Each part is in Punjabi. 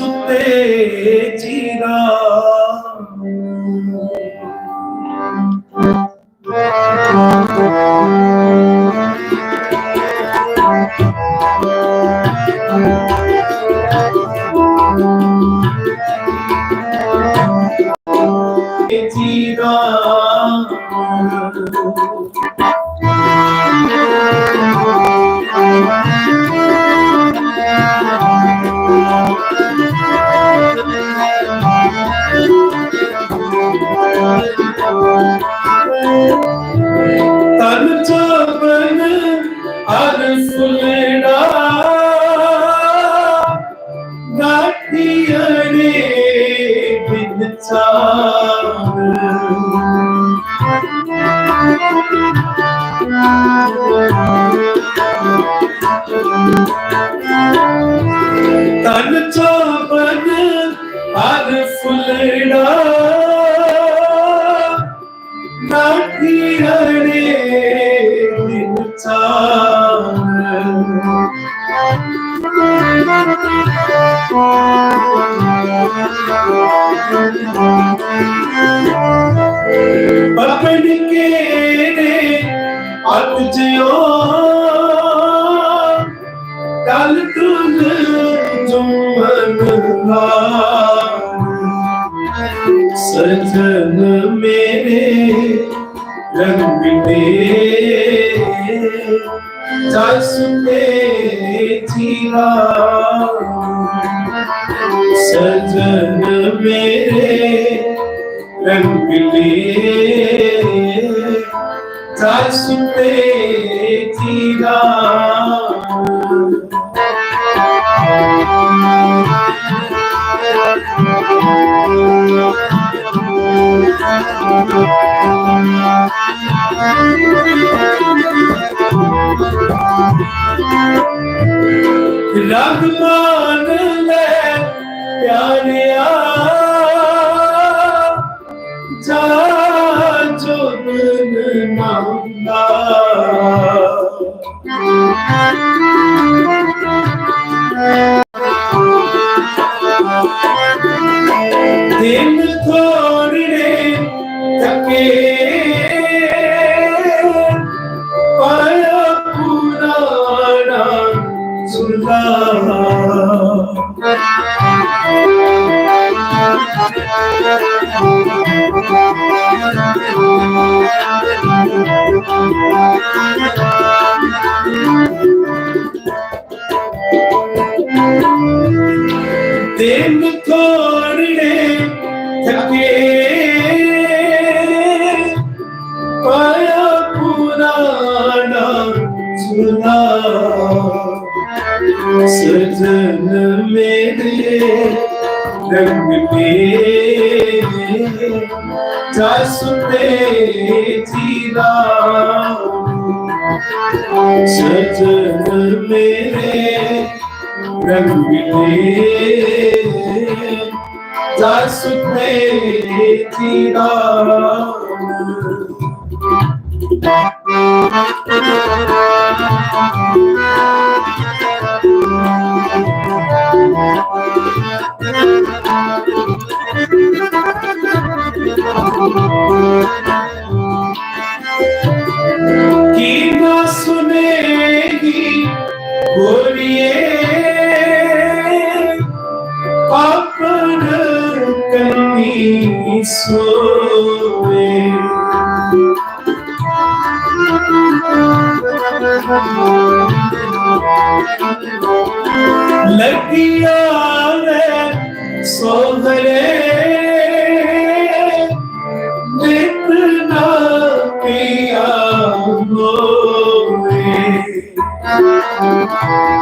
ਸੁਤੇ ਜੀਰਾ। ਨਾਠੀ ਹਰੇ ਪਕੜ ਕੇ ਨੇ ਅੱਤ ਜਿਓ ਕਲ ਤੁਨ ਜੁਮਨ ਸਜਨ ਰੰਗ ਦੇ ਜਸ ਰੰਗ ਮਾਨ ਲੈ ਪਿਆਰਿਆ। ਜਾ ਜੁਨ ਮੰਗਾ Thank you. ਰੰਗ ਦੇ ਜਸ ਤੇ ਜੀਰਾ ਸਜਨ ਮੇਰੇ ਨਾਨਕ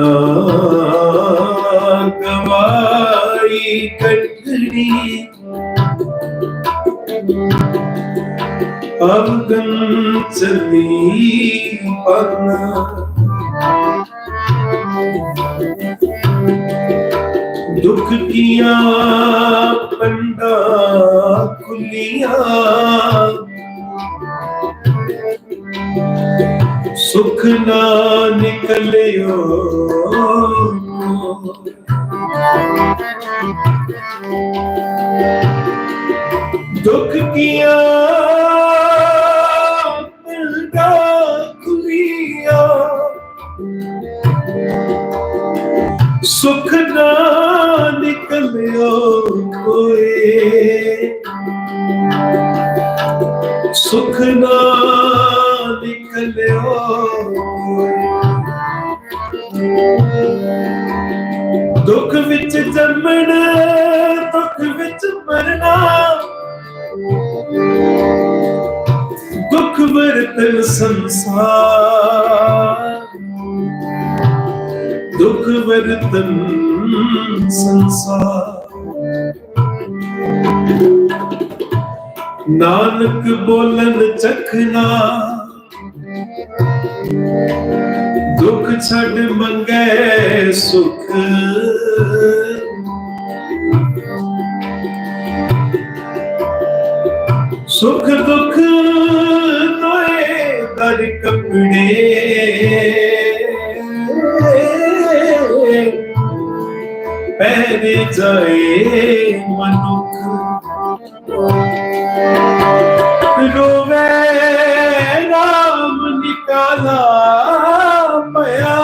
ਗੁਨਾਹ ਗਵਾਈ ਕੱਢਣੀ ਅਬਦਨ ਚੱਲੀ ਬਨ ਦੁੱਖ ਕੀਆਂ ਪੰਡਾ ਖੁੱਲੀਆਂ ਨਾ ਨਿਕਲਿਓ। ਦੁੱਖ ਕੀਆਂ ਪੰਡਾ ਖੁੱਲੀਆਂ। ਸੁਖ ਨਾ ਨਿਕਲਿਓ ਕੋਏ ਸੰਸਾਰ ਨਾਨਕ ਬੋਲਨ ਚਖਨਾ ਦੁੱਖ ਛੱਡ ਮੰਗੇ ਸੁਖ। ਸੁਖ ਦੁੱਖ ਜਾਏ ਮਨੁੱਖ। ਰੋਵੇ ਰਾਮ ਨਿਕਾਲਾ ਪਿਆ।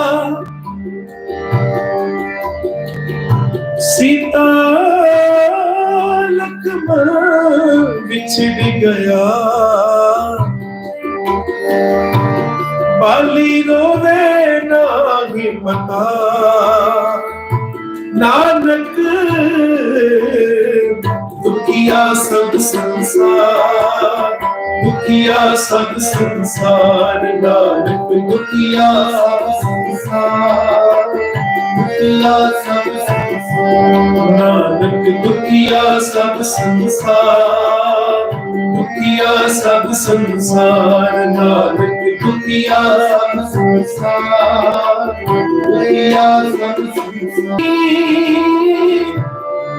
ਸੀਤਾ ਲਖਮਣ ਵਿਛੜ ਗਿਆ। ਬਾਲੀ ਰੋਵੇ ਨਾਹੀ ਪਤਾ ਨਾਨਕ ਸੰਸਾਰ ਦੁਖੀਆ ਸਭ ਸੰਸਾਰ ਨਾਨਕ ਦੁਖੀਆ ਸਭ ਸੰਸਾਰ ਦੁਖੀਆ ਸਭ ਸੰਸਾਰ ਨਾਨਕ ਦੁਖੀਆ ਸਭ ਸੰਸਾਰ ਦੁਖੀਆ ਸਭ ਸੰਸਾਰ ਨਾਨਕ ਦੁਖੀਆ ਸਭ ਸੰਸਾਰ ਦੁਖੀਆ ਸਭ ਸੰਸਾਰ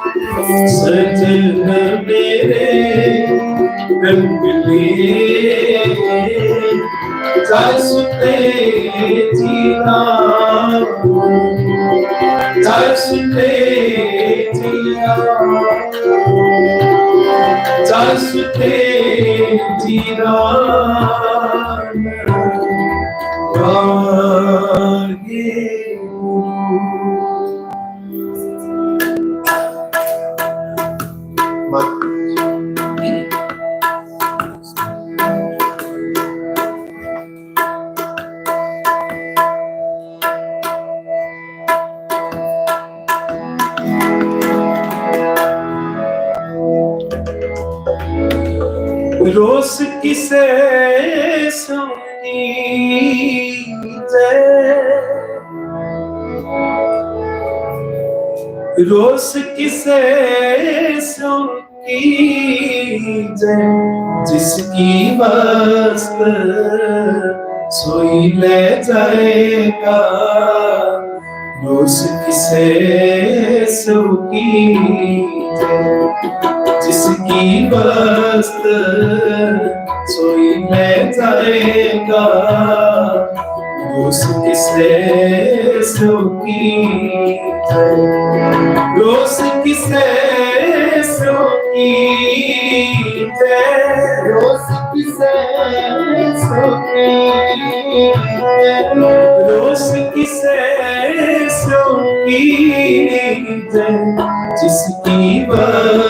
सजन मेरे रंगले जसते जीना जसते जीना जसते जीना ਰੋਸ ਕਿਸੇ ਸੰਨੀ ਦੇ। ਰੋਸ ਕਿਸੇ ਸੰਨੀ ਜੇ ਜਿਸ ਕੀ ਵਸਤ ਸੋਈ ਲੈ ਜਾਏਗਾ। ਰੋਸ ਕਿਸੇ ਸੁਕੀ ਦੇ। की बस्त सोई मैं जाएगा दोस्त किसे सोकी दोस्त किसे सोकी दोस्त किसे सोकी दोस्त किसे सोकी जिसकी बस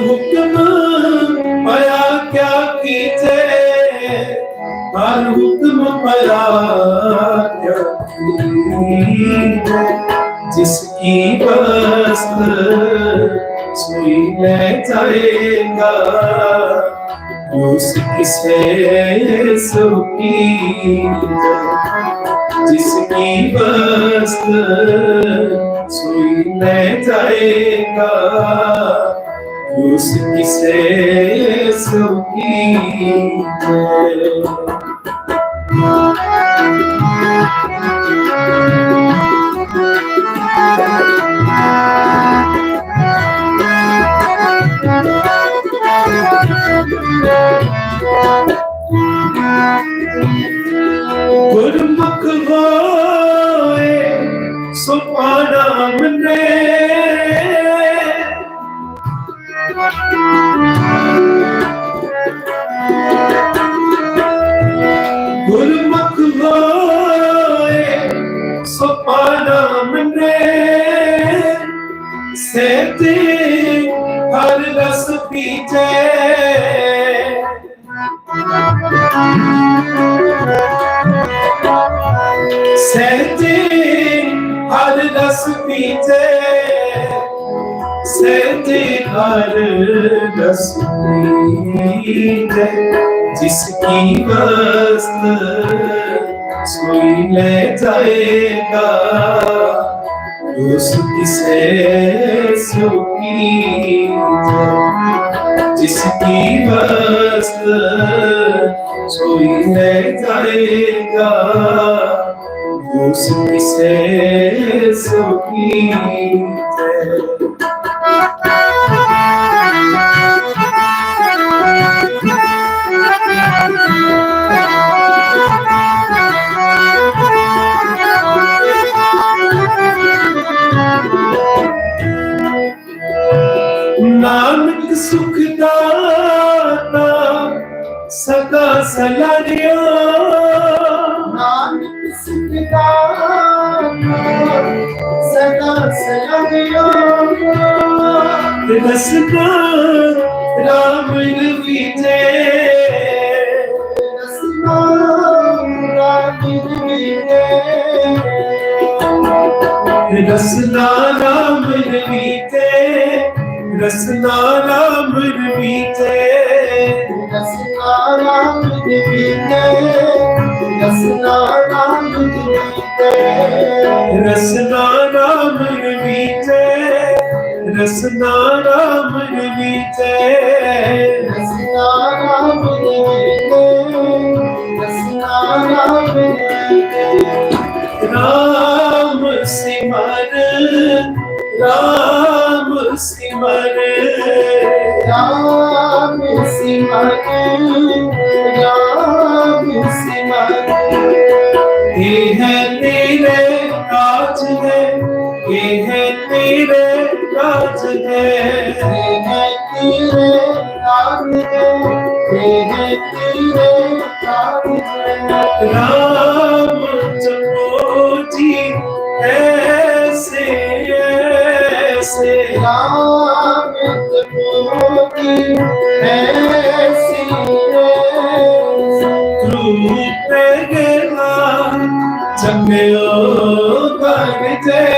ਹੁਕਮ ਪਿਆ ਕਿਆ ਕੀਜੇ ਹਰ ਹੁਕਮ ਪਿਆ ਕਿਆ ਕੀਜੇ ਜਿਸ ਕੀ ਬਸਤ ਸੋਈ ਲੈ ਜਾਏਗਾ, ਉਸ ਕਿਸੇ ਸੁਖੀ ਜਿਸ ਕੀ ਬਸਤ ਸੋਈ ਲੈ ਜਾਏਗਾ Você que é o fim. ਸੇਤੀ ਹਰ ਰਸ ਪੀਜੇ। ਸਹਿਜੇ ਹਰ ਰਸ ਪੀਤੇ ਸਹਿਜੇ ਹਰ ਰਸ ਪੀਤੇ ਜਿਸ ਕੀ ਵਸਤ ਸੋਈ ਲੈ ਜਾਏਗਾ। ਉਸ ਕਿਸੇ ਸੁਖੀ ਜਿਸ ਕੀ ਵਸਤ ਸੋਈ ਹੈ ਜਾਏਗਾ। ਉਸ ਕਿਸੇ ਸੁਖੀ ਤੇ ਸੁਖ ਦਾਤਾ ਸਦਾ ਸਲਾਰਿਓ ਨਾਨਕ ਸਿੱਖਦਾ ਸਦਾ ਸਲਾਮਿਓ ਰਸਨਾ ਰਾਮ ਰਵੀਤੇ ਰਸਨਾ ਰਾਮ ਰਵੀਤੇ ਰਸਨਾ ਰਾਮ ਰਵੀਤੇ ਰਸਨਾ ਰਾਮ ਦੀਏ ਰਸਨਾ ਰਾਮ ਦੀਏ ਰਸਨਾ ਰਾਮ ਰਵੀਤੇ ਰਸਨਾ सिमर राम सिमर ये है तेरे काज है ये है तेरे काज है ये है तेरे काज है ये है तेरे काज है राम जपो जी ऐसे ऐसे राम जपो जी ऐसे Sangyo Kante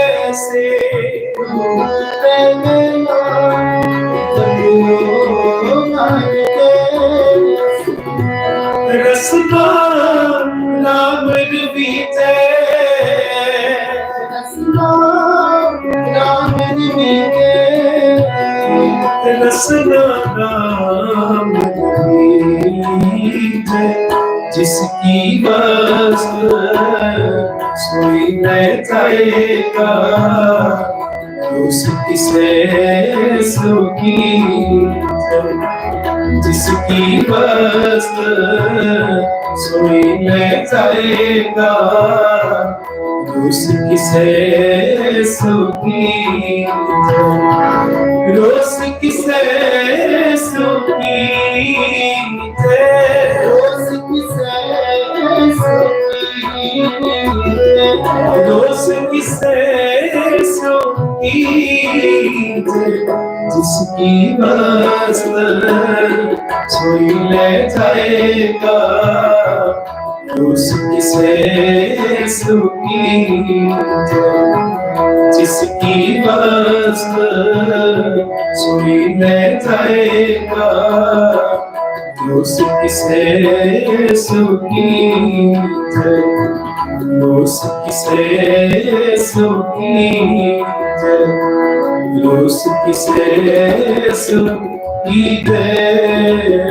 जिसकी बस सोई न जाएगा उसकी से सुखी जिसकी बस सोई न जाएगा उसकी से सुखी रोस किसे सुखी थे जिसकी बस सोई ले जाएगा उसकी से सुखी थे जिसकी बस सोई ले जाएगा उसकी से सुखी luz que cresça no líder, luz que cresça no líder.